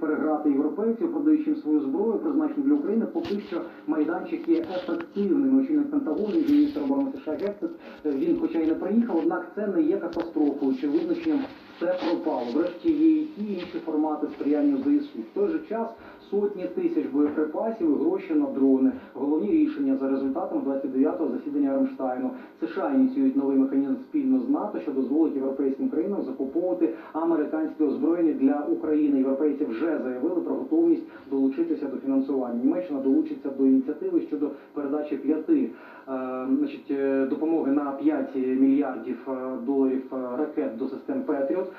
переграти європейців, продаючи свою зброю, призначену для України. Поки що майданчик є ефективним. Очільник Пентагону, міністр оборони США Гекстес, е, він, хоча й не приїхав, однак це не є катастрофою чи визначенням Це пропало. Врешті є і ті інші формати сприяння ЗСУ. В той же час сотні тисяч боєприпасів і гроші на дрони. Головні рішення за результатом 29-го засідання Рамштайну. США ініціюють новий механізм спільно з НАТО, що дозволить європейським країнам закуповувати американське озброєння для України. Європейці вже заявили про готовність долучитися до фінансування. Німеччина долучиться до ініціативи щодо передачі п'яти е, значить, е, допомоги на 5 мільярдів е, доларів ракет до систем Петріот.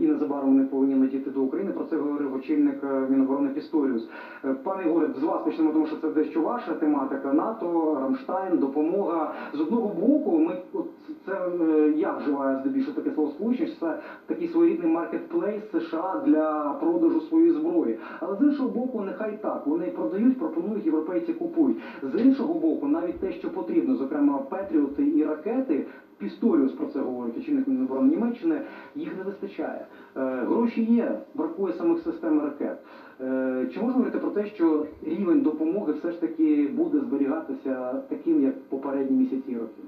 І незабаром вони повинні летіти до України. Про це говорив очільник Міноборони Пісторіус. Е, Пане Ігоре, з вас почнемо, тому що це дещо ваша тематика. НАТО, Рамштайн, допомога. З одного боку, ми от це е, я вживаю здебільшого таке слово сполучення, це такий своєрідний маркетплейс США для продажу своєї зброї. Але з іншого боку, нехай так. Вони продають, пропонують, європейці купують. З іншого боку, навіть те, що потрібно, зокрема Петріоти і ракети. Пісторіус про це говорить очільник Міноборони Німеччини. Їх не вистачає. Е, гроші є, бракує самих систем ракет. Е, чи можна говорити про те, що рівень допомоги все ж таки буде зберігатися таким, як попередні місяці і роки?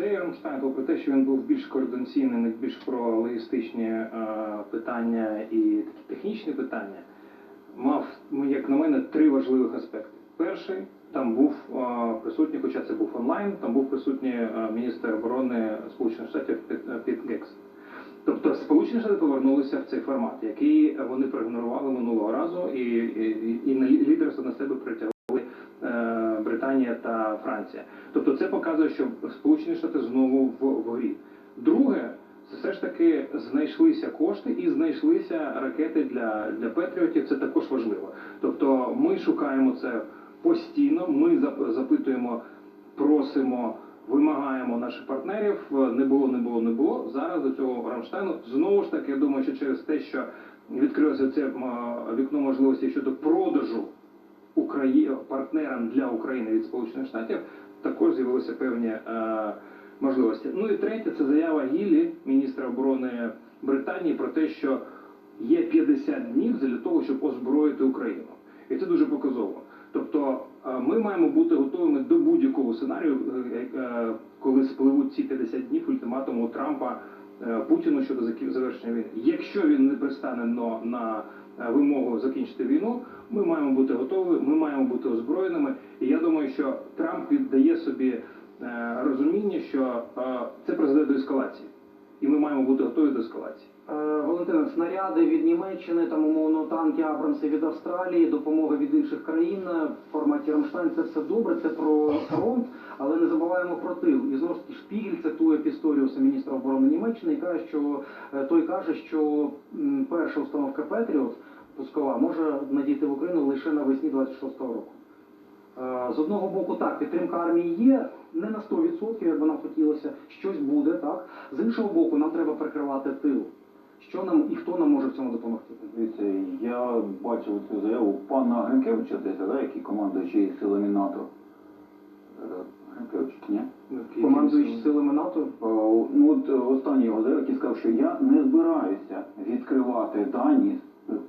Цей Рамштайн, попри те, що він був більш координаційним і більш про логістичні е, питання і такі технічні питання, мав, ну, як на мене, три важливих аспекти. Перший там був е, присутній, хоча це був онлайн, там був присутній е, міністр оборони Сполучених Штатів Піт, Гекс. Тобто Сполучені Штати повернулися в цей формат, який вони проігнорували минулого разу, і, і, і лідерство на себе притягли е, Британія та Франція. Тобто це показує, що Сполучені Штати знову в, в грі. Друге, це все ж таки знайшлися кошти і знайшлися ракети для, для Петріотів. Це також важливо. Тобто ми шукаємо це постійно, ми запитуємо, просимо. Вимагаємо наших партнерів, не було, не було, не було. Зараз до цього Рамштайну знову ж таки, я думаю, що через те, що відкрилося це вікно можливості щодо продажу Украї... партнерам для України від Сполучених Штатів, також з'явилися певні е, можливості. Ну і третє, це заява Гіллі, міністра оборони Британії, про те, що є 50 днів для того, щоб озброїти Україну. І це дуже показово. Тобто е, ми маємо бути готовими до будь-якого сценарію, е, е, коли спливуть ці 50 днів ультиматуму Трампа Путіну щодо завершення війни. Якщо він не пристане на, вимогу закінчити війну, ми маємо бути готові, ми маємо бути озброєними. І я думаю, що Трамп віддає собі е, розуміння, що е, це призведе до ескалації, і ми маємо бути готові до ескалації. Е, Валентина, снаряди від Німеччини, там умовно танки Абрамси від Австралії, допомога від інших країн е, в форматі Рамштайн. Це все добре, це про фронт, але не забуваємо про тил. І знову ж таки Шпігель цитує Пісторіуса, міністра оборони Німеччини, і каже, що е, той каже, що перша установка Петріот пускова може надійти в Україну лише навесні 26-го року. Е, З одного боку, так, підтримка армії є, не на 100%, як би нам хотілося, щось буде, так. З іншого боку, нам треба прикривати тил. Що нам і хто нам може в цьому допомогти? Дивіться, я бачив цю заяву пана Гринкевича, десь, да, який командуючий силами НАТО. Гринкевич, ні? Командуючий силами НАТО? Е, Ну от е, останній його заява, який сказав, що я не збираюся відкривати дані,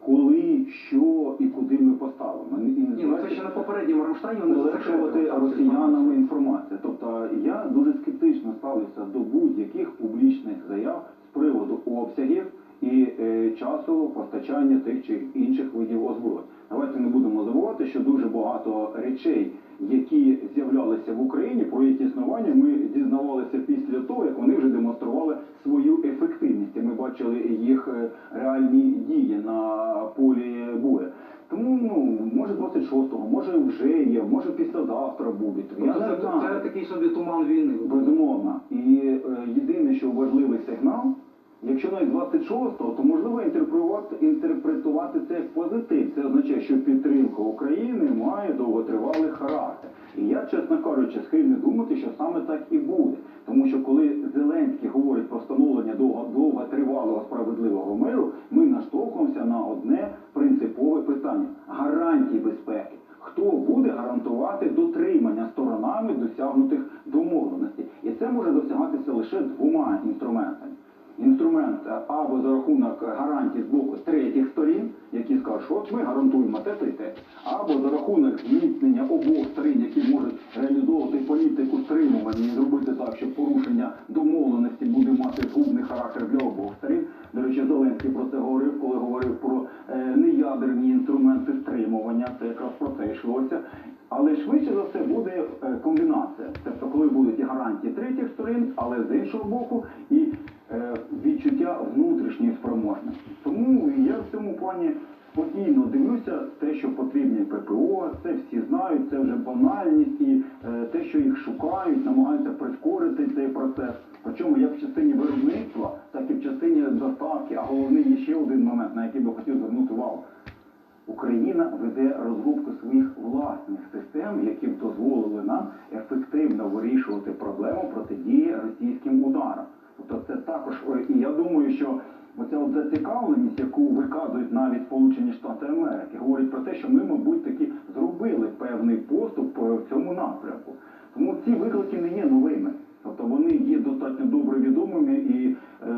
коли, що і куди ми поставимо. І не Ні, ну це збираюся ще на попередньому Рамштайні вони полегшувати росіянам інформацію. Тобто я дуже скептично ставлюся до будь-яких публічних заяв з приводу обсягів і е, часу постачання тих чи інших видів озброєнь. Давайте не будемо забувати, що дуже багато речей, які з'являлися в Україні, про їх існування, ми дізнавалися після того, як вони вже демонстрували свою ефективність. І ми бачили їх е, реальні дії на полі бою. Тому ну може 26-го, може вже є, може післязавтра буде. Я Тобто не знаю. це такий собі туман війни. Безумовно. І е, єдине, що важливий сигнал, якщо навіть 26-го, то можливо інтерпретувати, інтерпретувати це як позитив. Це означає, що підтримка України має довготривалий характер. І я, чесно кажучи, схильний думати, що саме так і буде. Тому що коли Зеленський говорить про встановлення довго- довготривалого справедливого миру, ми наштовхуємося на одне принципове питання гарантії безпеки. Хто буде гарантувати дотримання сторонами досягнутих домовленостей? І це може досягатися лише двома інструментами. Інструмент або за рахунок гарантій з боку третіх сторін, які скажуть, що ми гарантуємо те, те, те, або за рахунок зміцнення обох сторін, які можуть реалізовувати політику стримування і зробити так, щоб порушення домовленості буде мати згубний характер для обох сторін. До речі, Зеленський про це говорив, коли говорив про е, неядерні інструменти стримування. Це якраз про це йшлося. Але швидше за все буде е, комбінація. Тобто, коли будуть і гарантії третіх сторін, але з іншого боку, і е, відчуття внутрішньої спроможності. Тому я в цьому плані спокійно дивлюся, те, що потрібні ППО, це всі знають, це вже банальність, і е, те, що їх шукають, намагаються прискорити цей процес. Причому як в частині виробництва, так і в частині доставки. А головний є ще один момент, на який би хотів звернути увагу. Україна веде розробку своїх власних систем, які б дозволили нам ефективно вирішувати проблему протидії російським ударам. Тобто це і я думаю, що оця от зацікавленість, яку виказують навіть Сполучені Штати Америки, говорить про те, що ми, мабуть, таки зробили певний поступ е, в цьому напрямку. Тому ці виклики не є новими. Тобто вони є достатньо добре відомими і е,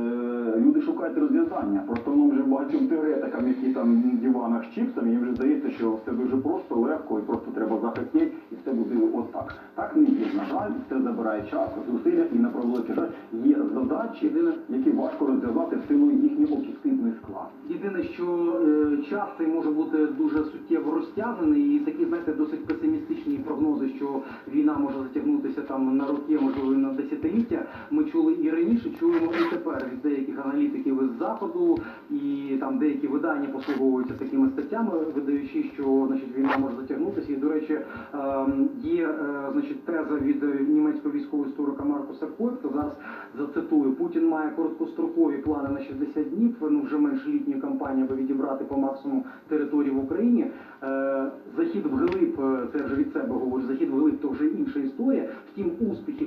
люди шукають розв'язання. Просто нам вже багатьом теоретикам, які там в диванах з чіпсами, їм вже здається, що все дуже просто, легко і просто треба захотіти, і все буде отак. Так не є. На жаль, це забирає час, зусилля і на превеликий жаль є задачі, які важко розв'язати в силу їхнього об'єктивної складу. Єдине, що е, час цей може бути дуже суттєво розтягнений, і такі, знаєте, досить песимістичні прогнози, що війна може затягнутися там на роки, можливо, на десятиліття. Ми чули і раніше, чуємо і тепер від деяких аналітиків із заходу, і там деякі видання послуговуються такими статтями, видаючи, що значить війна може затягнутися. І до речі, ем, є е, значить теза від німецького військового історика Маркуса Койпта, зараз зацитую, Путін має короткострокові плани на 60 днів, ну вже менш літньої кампанії, аби відібрати по максимуму території в Україні. Е, захід вглиб, е, це вже від себе говорю, захід вглиб то вже інша історія. Втім, успіхи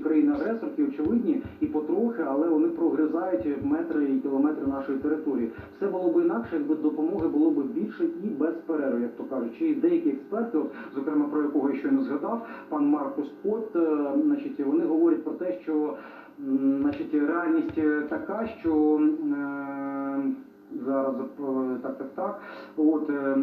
країни-агресорки очевидні і потрохи, але вони прогризають метри і кілометри нашої території. Все було б інакше, якби допомоги було б більше і без перерви, як то кажуть. Чи деякі експерти, от, зокрема про якого я щойно згадав, пан Маркус Пот, е, значить, вони говорять про те, що значить, реальність така, що е, зараз е, так, так, так. От е,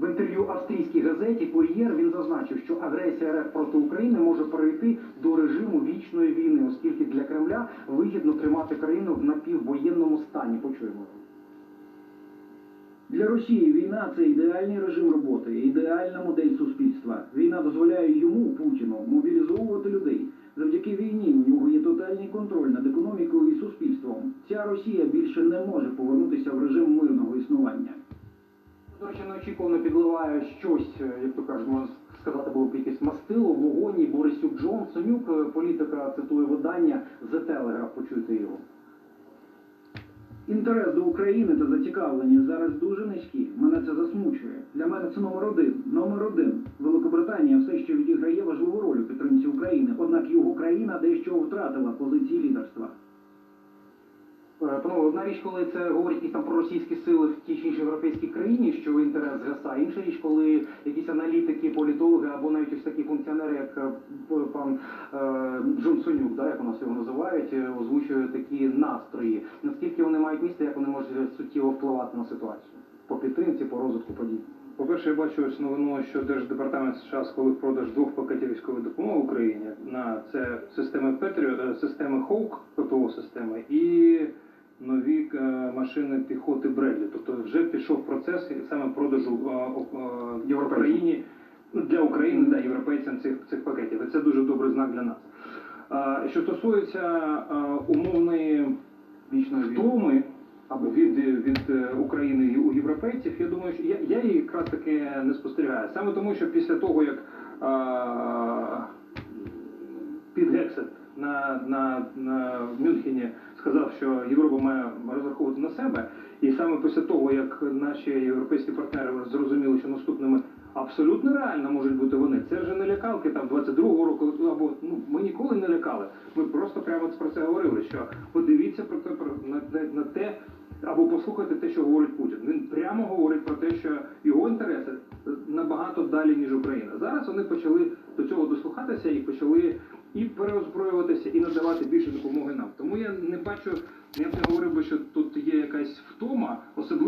в інтерв'ю австрійській газеті Кур'єр він зазначив, що агресія РФ проти України може перейти до режиму вічної війни, оскільки для Кремля вигідно тримати країну в напіввоєнному стані. Почуємо. Для Росії війна це ідеальний режим роботи, ідеальна модель суспільства. Війна дозволяє йому, Путіну, мобілізовувати людей. Завдяки війні у нього є тотальний контроль над економікою і суспільством. Ця Росія більше не може повернутися в режим мирного існування. До речі, неочікувано підливає щось, е, як то кажуть, можна сказати, було б якесь мастило, в вогоні Борисюк Джонсонюк, е, політика цитує видання The Telegraph, почуйте його. Інтерес до України та зацікавленість зараз дуже низькі. Мене це засмучує. Для мене це номер один. Номер один. Великобританія все ще відіграє важливу роль у підтримці України, однак його країна дещо втратила позиції лідерства. Е, Панове, одна річ, коли це говорять якісь там проросійські сили в тій чи іншій європейській країні, що інтерес згасає. Інша річ, коли якісь аналітики, політологи або навіть ось такі функціонери, як е, пан е, Джонсонюк, да, як у нас його називають, озвучують такі настрої. Наскільки вони мають місце, як вони можуть суттєво впливати на ситуацію по підтримці, по розвитку подій? По-перше, я бачу ось новину, що Держдепартамент США схвалив продаж двох пакетів військової допомоги Україні на це системи Петріо, системи Хоук, ППО системи і нові е, машини піхоти Бредлі. Тобто вже пішов процес саме продажу е, е, в Україні ну, для України, да, європейцям цих, цих пакетів. І це дуже добрий знак для нас. Що стосується умовної Вічної втоми або від, від України у європейців, я думаю, що я, я її якраз таки не спостерігаю. Саме тому, що після того, як а, на, на, на Мюнхені сказав, що Європа має розраховувати на себе, і саме після того, як наші європейські партнери зрозуміли, що наступними абсолютно реально можуть бути вони. Це вже не лякалки там 22-го року, або ну ми ніколи не лякали. Ми просто прямо про це говорили. Що подивіться про те про на, на те. Або послухайте те, що говорить Путін. Він прямо говорить про те, що його інтереси набагато далі, ніж Україна. Зараз вони почали до цього дослухатися і почали і переозброюватися, і надавати більше допомоги нам. Тому я не бачу, я б не говорив би, що тут є якась втома, особливо.